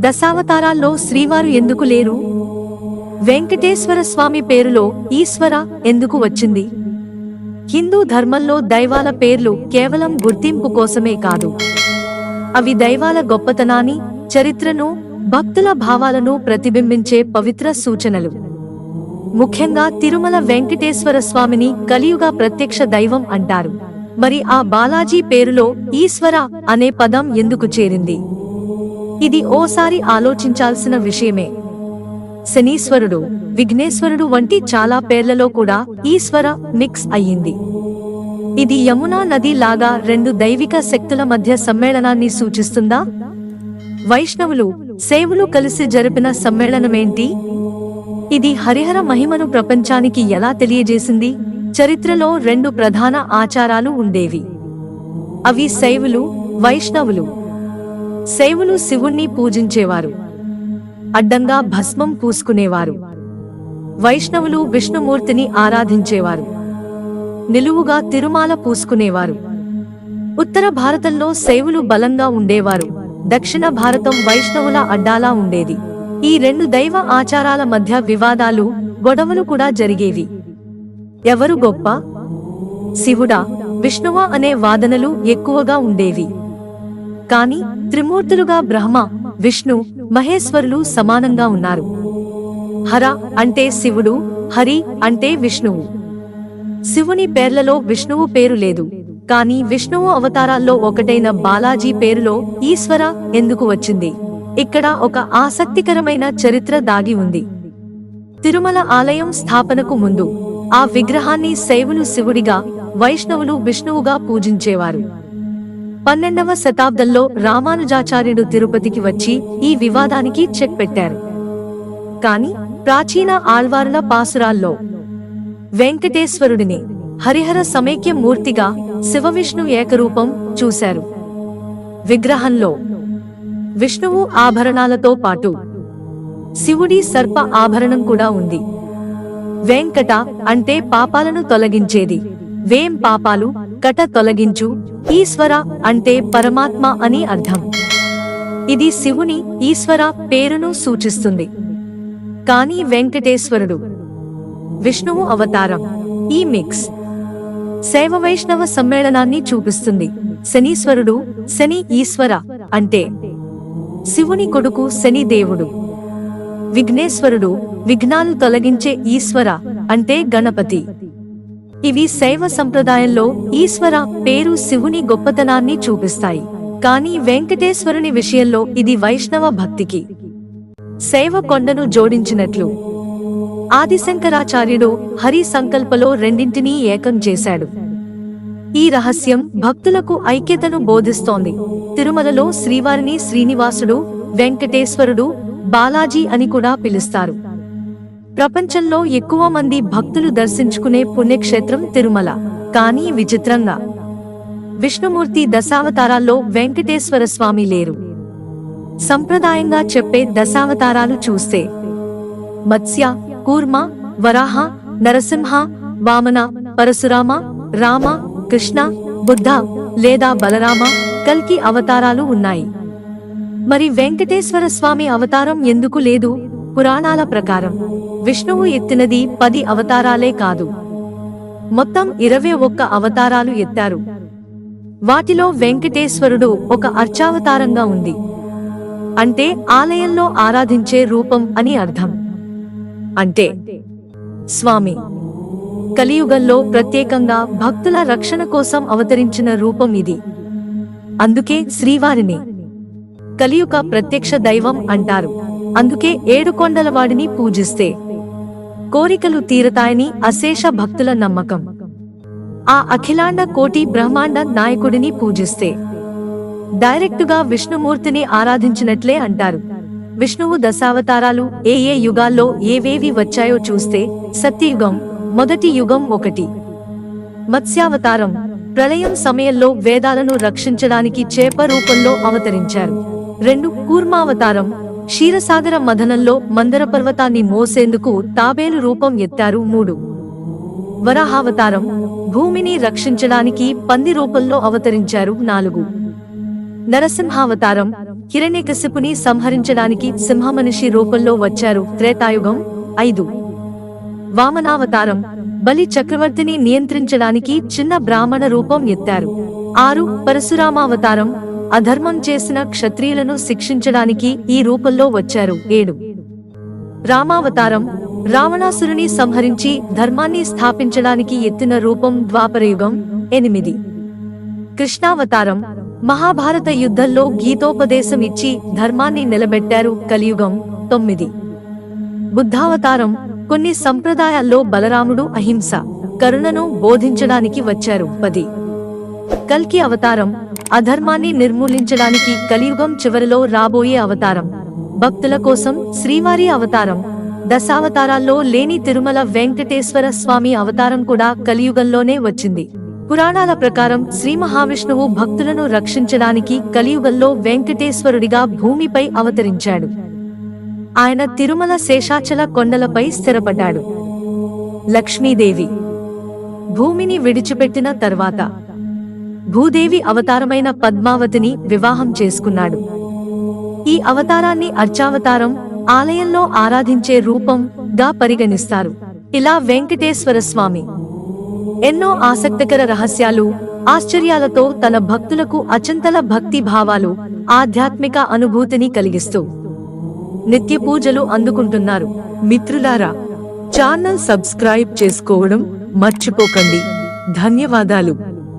దశావతారాల్లో శ్రీవారు ఎందుకు లేరు? వెంకటేశ్వర స్వామి పేరులో ఈశ్వర ఎందుకు వచ్చింది? హిందూ ధర్మంలో దైవాల పేర్లు కేవలం గుర్తింపు కోసమే కాదు. అవి దైవాల గొప్పతనాన్ని చరిత్రను భక్తుల భావాలను ప్రతిబింబించే పవిత్ర సూచనలు. ముఖ్యంగా తిరుమల వెంకటేశ్వర స్వామిని కలియుగ ప్రత్యక్ష దైవం అంటారు. మరి ఆ బాలాజీ పేరులో ఈశ్వర అనే పదం ఎందుకు చేరింది? ఇది ఓసారి ఆలోచించాల్సిన విషయమే. శనీశ్వరుడు విఘ్నేశ్వరుడు వంటి చాలా పేర్లలో కూడా ఈశ్వర మిక్స్ అయ్యింది. ఇది యమునా నది లాగా రెండు దైవిక శక్తుల మధ్య సమ్మేళనాన్ని సూచిస్తుందా? వైష్ణవులు శైవులు కలిసి జరిపిన సమ్మేళనమేంటి? ఇది హరిహర మహిమను ప్రపంచానికి ఎలా తెలియజేసింది? చరిత్రలో రెండు ప్రధాన ఆచారాలు ఉండేవి. అవి శైవులు వైష్ణవులు శైవులు శివుణ్ణి పూజించేవారు. అడ్డంగా భస్మం పూసుకునేవారు. వైష్ణవులు విష్ణుమూర్తిని ఆరాధించేవారు. నిలువుగా తిరుమాల పూసుకునేవారు. ఉత్తర భారతంలో శైవులు బలంగా ఉండేవారు. దక్షిణ భారతం వైష్ణవుల అడ్డాలా ఉండేది. ఈ రెండు దైవ ఆచారాల మధ్య వివాదాలు గొడవలు కూడా జరిగేవి. ఎవరు గొప్ప? శివుడా విష్ణువా అనే వాదనలు ఎక్కువగా ఉండేవి. కాని త్రిమూర్తులుగా బ్రహ్మ విష్ణు మహేశ్వరులు సమానంగా ఉన్నారు. హర అంటే శివుడు హరి అంటే విష్ణువు. శివుని పేర్లలో విష్ణువు పేరు లేదు. కాని విష్ణువు అవతారాల్లో ఒకటైన బాలాజీ పేరులో ఈశ్వర ఎందుకు వచ్చింది? ఇక్కడ ఒక ఆసక్తికరమైన చరిత్ర దాగి ఉంది. తిరుమల ఆలయం స్థాపనకు ముందు ఆ విగ్రహాన్ని శైవులు శివుడిగా వైష్ణవులు విష్ణువుగా పూజించేవారు. పన్నెండవ శతాబ్దంలో రామానుజాచార్యుడు తిరుపతికి వచ్చి ఈ వివాదానికి చెక్ పెట్టారు. కాని ప్రాచీన ఆళ్వారుల పాసురాల్లో వెంకటేశ్వరుడిని హరిహర సమైక్య మూర్తిగా శివవిష్ణు ఏకరూపం చూశారు. విగ్రహంలో విష్ణువు ఆభరణాలతో పాటు శివుడి సర్ప ఆభరణం కూడా ఉంది. వెంకట అంటే పాపాలను తొలగించేది. వేం పాపాలు? కట తొలగించు ఈశ్వర అంటే పరమాత్మ అని అర్థం. ఇది శివుని ఈశ్వర పేరును సూచిస్తుంది. కానీ వెంకటేశ్వరుడు విష్ణువు అవతారం ఈ మిక్స్. శైవ వైష్ణవ సమ్మేళనాన్ని చూపిస్తుంది. శనీశ్వరుడు శని ఈశ్వర అంటే శివుని కొడుకు శని దేవుడు. విఘ్నేశ్వరుడు విఘ్నాలు తొలగించే ఈశ్వర అంటే గణపతి. ఇవి శైవ సంప్రదాయంలో ఈశ్వర పేరు శివుని గొప్పతనాన్ని చూపిస్తాయి. కానీ వెంకటేశ్వరుని విషయంలో ఇది వైష్ణవ భక్తికి. శైవ కొండను జోడించినట్లు. ఆదిశంకరాచార్యుడు హరి సంకల్పలో రెండింటినీ ఏకం చేశాడు. ఈ రహస్యం భక్తులకు ఐక్యతను బోధిస్తోంది. తిరుమలలో శ్రీవారిని శ్రీనివాసుడు వెంకటేశ్వరుడు బాలాజీ అని కూడా పిలుస్తారు. ప్రపంచంలో ఎక్కువ మంది భక్తులు దర్శించుకునే పుణ్యక్షేత్రం తిరుమల. కానీ విచిత్రంగా. విష్ణుమూర్తి దశావతారాల్లో వెంకటేశ్వర స్వామి లేరు. సంప్రదాయంగా చెప్పే దశావతారాలు చూస్తే. మత్స్య కూర్మ వరాహ నరసింహ వామన పరశురామ రామ కృష్ణ బుద్ధ లేదా బలరామ కల్కి అవతారాలు ఉన్నాయి. మరి వెంకటేశ్వర స్వామి అవతారం ఎందుకు లేదు? పురాణాల ప్రకారం. విష్ణువు ఎత్తినది పది అవతారాలే కాదు. మొత్తం ఇరవై ఒక్క అవతారాలు ఎత్తారు. వాటిలో వెంకటేశ్వరుడు ఒక అర్చావతారంగా ఉంది. అంటే ఆలయంలో ఆరాధించే రూపం అని అర్థం. అంటే స్వామి కలియుగంలో ప్రత్యేకంగా భక్తుల రక్షణ కోసం అవతరించిన రూపం ఇది. అందుకే శ్రీవారిని కలియుగ ప్రత్యక్ష దైవం అంటారు. అందుకే ఏడుకొండలవాడిని పూజిస్తే కోరికలు తీరతాయని అశేష భక్తుల నమ్మకం. ఆ అఖిలాండ కోటి బ్రహ్మాండ నాయకుడిని పూజిస్తే. డైరెక్టుగా విష్ణుమూర్తిని ఆరాధించినట్లే అంటారు. విష్ణువు దశావతారాలు ఏ ఏ యుగాల్లో ఏవేవి వచ్చాయో చూస్తే సత్యయుగం మొదటి యుగం ఒకటి. మత్స్యావతారం ప్రళయం సమయంలో వేదాలను రక్షించడానికి చేప రూపంలో అవతరించారు. రెండు కూర్మావతారం క్షీరసాగర మథనంలో మందర పర్వతాన్ని మోసేందుకు తాబేలు రూపం ఎత్తారు మూడు. వరాహావతారం భూమిని రక్షించడానికి పంది రూపంలో అవతరించారు నాలుగు. నరసింహావతారం హిరణ్యకశిపుని సంహరించడానికి సింహమనిషి రూపంలో వచ్చారు త్రేతాయుగం ఐదు. వామనావతారం బలి చక్రవర్తిని నియంత్రించడానికి చిన్న బ్రాహ్మణ రూపం ఎత్తారు. ఆరు పరశురామావతారం అధర్మం చేసిన క్షత్రియులను శిక్షించడానికి ఈ రూపంలో వచ్చారు. ఏడు. రామావతారం. రావణాసురుని సంహరించి ధర్మాన్ని స్థాపించడానికి ఎత్తిన రూపం ద్వాపరయుగం. ఎనిమిది. కృష్ణావతారం. మహాభారత యుద్ధంలో గీతోపదేశం ఇచ్చి ధర్మాన్ని నిలబెట్టారు కలియుగం. తొమ్మిది. బుద్ధావతారం. కొన్ని సంప్రదాయాల్లో బలరాముడు అహింస కరుణను బోధించడానికి వచ్చారు. పది. కల్కి అవతారం అధర్మాన్ని నిర్మూలించడానికి కలియుగం చివరిలో రాబోయే అవతారం. భక్తుల కోసం శ్రీవారి అవతారం. దశావతారాల్లో లేని తిరుమల వెంకటేశ్వర స్వామి అవతారం కూడా కలియుగంలోనే వచ్చింది. పురాణాల ప్రకారం శ్రీ మహావిష్ణువు భక్తులను రక్షించడానికి కలియుగంలో వెంకటేశ్వరుడిగా భూమిపై అవతరించాడు. ఆయన తిరుమల శేషాచల కొండలపై స్థిరపడ్డాడు. లక్ష్మీదేవి భూమిని విడిచిపెట్టిన తర్వాత భూదేవి అవతారమైన పద్మావతిని వివాహం చేసుకున్నాడు. ఈ అవతారాన్ని అర్చావతారం ఆలయంలో ఆరాధించే రూపం గా పరిగణిస్తారు. ఇలా వెంకటేశ్వర స్వామి. ఎన్నో ఆసక్తికర రహస్యాలు ఆశ్చర్యాలతో తన భక్తులకు అచంతల భక్తి భావాలు ఆధ్యాత్మిక అనుభూతిని కలిగిస్తూ నిత్య పూజలు అందుకుంటున్నారు. మిత్రులారా ఛానల్ సబ్స్క్రైబ్ చేసుకోవడం మర్చిపోకండి. ధన్యవాదాలు.